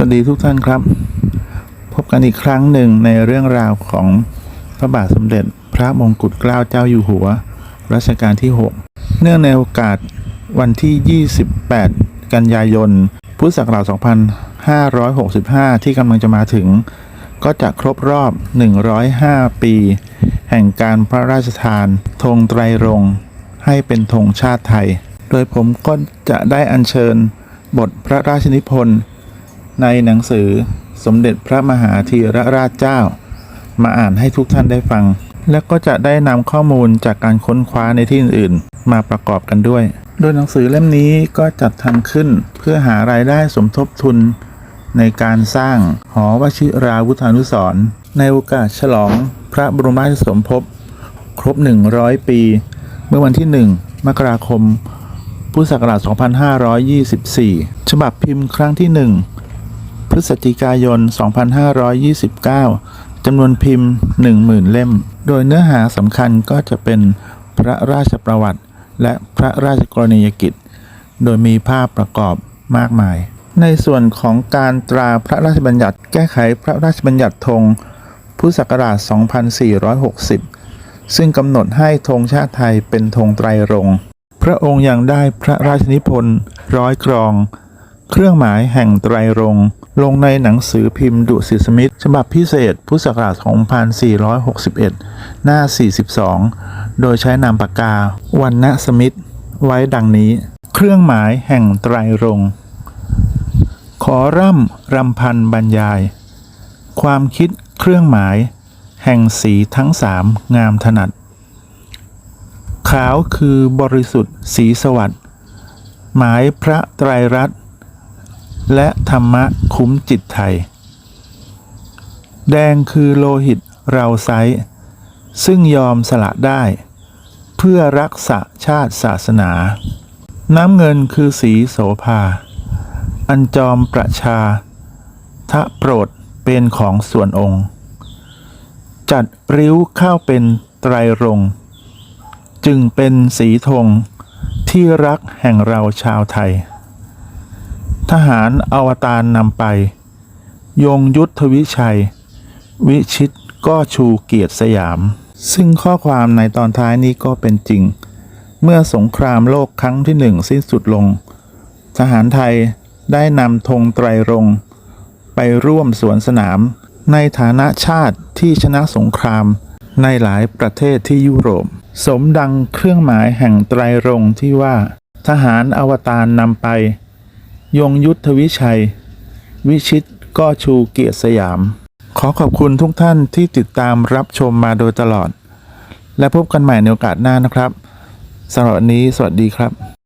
สวัสดีทุกท่านครับ พบกันอีกครั้งหนึ่งในเรื่องราวของพระบาทสมเด็จพระมงกุฎเกล้าเจ้าอยู่หัว รัชกาลที่ 6 เนื่องในโอกาสวันที่ 28 กันยายน พุทธศักราช 2565 ที่กำลังจะมาถึง ก็จะครบรอบ 105 ปี แห่งการพระราชทานธงไตรรงให้เป็นธงชาติไทย โดยผมก็จะได้อัญเชิญบทพระราชนิพนธ์ ในหนังสือสมเด็จพระมหาธีรราชเจ้า มาอ่านให้ทุกท่านได้ฟัง และก็จะได้นำข้อมูลจากการค้นคว้าในที่อื่นๆ มาประกอบกันด้วย โดยหนังสือเล่มนี้ก็จัดทำขึ้นเพื่อหารายได้สมทบทุน ในการสร้างหอวชิราวุธานุสรในโอกาสฉลองพระบรมราชสมภพครบ 100 ปี เมื่อวันที่ 1 มกราคม พุทธศักราช 2524 ฉบับพิมพ์ครั้งที่ 1 พฤศจิกายน 2529 จำนวนพิมพ์ 10,000 เล่ม โดยเนื้อหาสำคัญก็จะเป็นพระราชประวัติ และพระราชกรณียกิจ โดยมีภาพประกอบมากมาย ในส่วนของการตราพระราชบัญญัติ แก้ไขพระราชบัญญัติธงพุทธศักราช 2460 ซึ่งกำหนดให้ธงชาติไทยเป็นธงไตรรงค์ พระองค์ยังได้พระราชนิพนธ์ร้อยกรอง เครื่องหมายแห่งไตรรงค์ลงในหนังสือพิมพ์ดุสิตสมิธฉบับพิเศษ พุทธศักราช 2461 หน้า 42 โดยใช้นามปากกาวันณสมิธไว้ดังนี้ เครื่องหมายแห่งไตรรงค์ขอร่ำรำพันบรรยาย ความคิดเครื่องหมาย แห่งสีทั้งสามงามถนัด ขาวคือบริสุทธิ์สีสวัสดิ์หมายพระไตรรัตน์ และธรรมะคุ้มจิตไทย แดงคือโลหิตเราไซซึ่งยอมสละได้ เพื่อรักษาชาติศาสนา น้ำเงินคือสีโสภา อันจอมประชา ทะโปรดเป็นของส่วนองค์ จัดริ้วเข้าเป็นไตรรงจึงเป็นสีธงที่รักแห่งเราชาวไทย ทหารอวตารนำไป ยงยุทธวิชัย วิชิตก็ชูเกียรติสยาม ซึ่งข้อความในตอนท้ายนี้ก็เป็นจริง เมื่อสงครามโลกครั้งที่หนึ่งสิ้นสุดลง ทหารไทยได้นำธงไตรรงไปร่วมสวนสนาม ในฐานะชาติที่ชนะสงครามในหลายประเทศที่ยุโรป สมดังเครื่องหมายแห่งไตรรงที่ว่า ทหารอวตารนำไป ยงยุทธวิชัย วิชิตก็ชูเกียรติสยาม ขอขอบคุณทุกท่านที่ติดตามรับชมมาโดยตลอด และพบกันใหม่ในโอกาสหน้านะครับสำหรับวันนี้ สวัสดีครับ